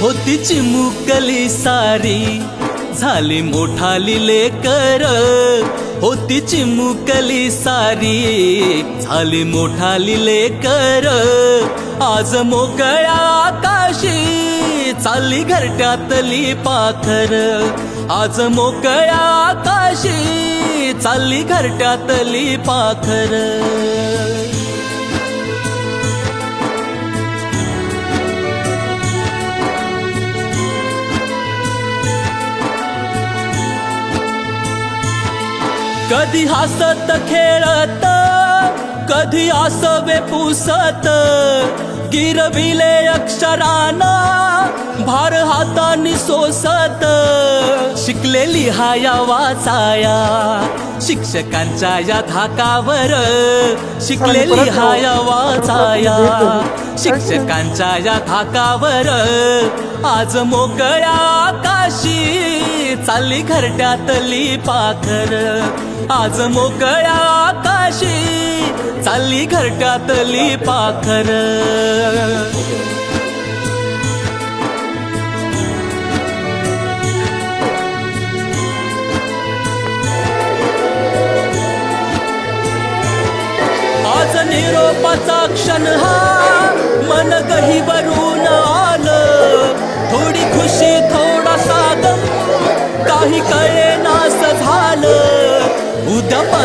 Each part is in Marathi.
होती चिमुकली सारी झाली मोठाली लेकर. होती चिमुकली सारी झाली मोठाली लेकर. आज मोकळ्या आकाशी चालली घरट्यातली पाखर आज मोकळ्या आकाशी चालली घरट्यातली पाखर कधी हसत खेळत कधी आसवे पुसत गिरविले अक्षराना भार हातानी सोसत. शिकलेली हाया वाचाया शिक्षकांच्या या धाकावर. शिकलेली हाया वाचाया शिक्षकांच्या या धाकावर. आज मोकळ्या आकाशी चालली घरट्यातली पाखर. आज मोकळ्या आकाशी चालली घरट्यातली पाखर. आज निरोपाचा क्षण हा मन गहीवरून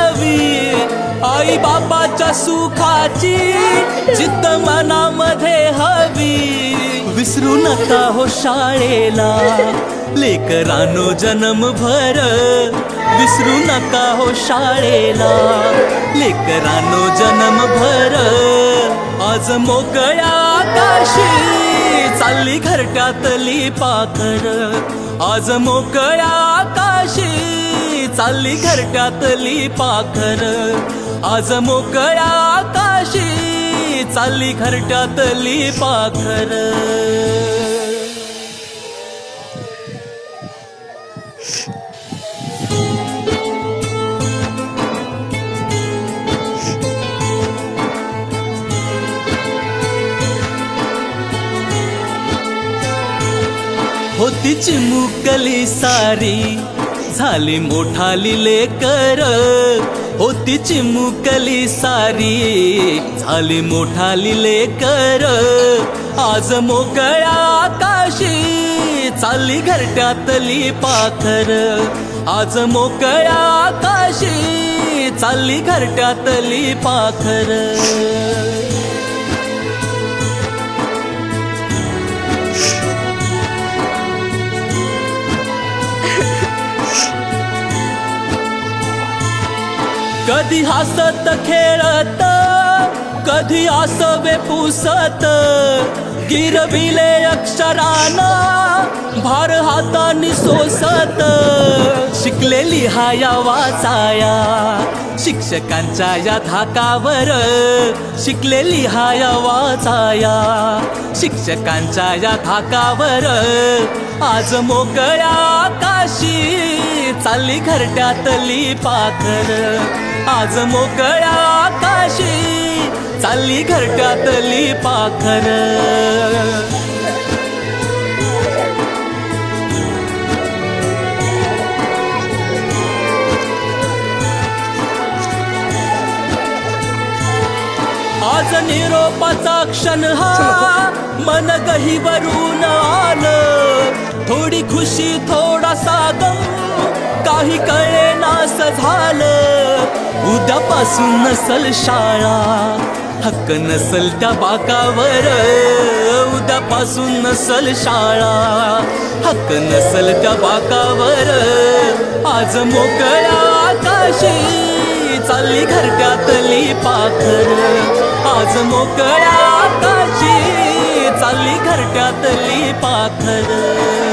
हवी आई बाबाच्या सुखाची जिद्द मनामध्ये हवी. विसरू नका हो शाळेला लेकरानो जन्मभर. विसरू नका हो शाळेला लेकरानो जन्मभर. आज मोकळ्या आकाशी चालली घरट्यातली पाखर. आज मोकळ्या आकाशी चालली घरट्यातली पाखर. आज मोकळ्या आकाशी चालली घरट्यातली पाखर. होती चिमुकली सारी झाली मोठाली लेकर. होती चिमुकली सारी. झाली मोठाली लेकर. आज मोकळ्या आकाशी चालली घरट्यातली पाखर आज मोकळ्या आकाशी चालली घरट्यातली पाखर कधी हसत खेळत कधी आसवे पुसत. गिरविले अक्षराना भार हातानी सोसत. शिकलेली हाया वाचाया शिक्षकांच्या या धाकावर. शिकलेली हाया वाचाया शिक्षकांच्या या धाकावर. आज मोकळ्या आकाशी चालली घरट्यातली पाखर आज मोकळ्या आकाशी चालली घरट्यातली पाखर. आज निरोपाचा क्षण हा मन गहीवरून आलं. थोडी खुशी थोडासा गम काही कळे नास झालं. उद्यापासून नसल शाळा हक्क नसल त्या बाकावर. उद्यापासून नसल शाळा हक्क नसल त्या बाकावर. आज मोकळ्या आकाशी चालली घरट्यातली पाखर. आज मोकळ्या आकाशी चालली घरट्यातली पाखर.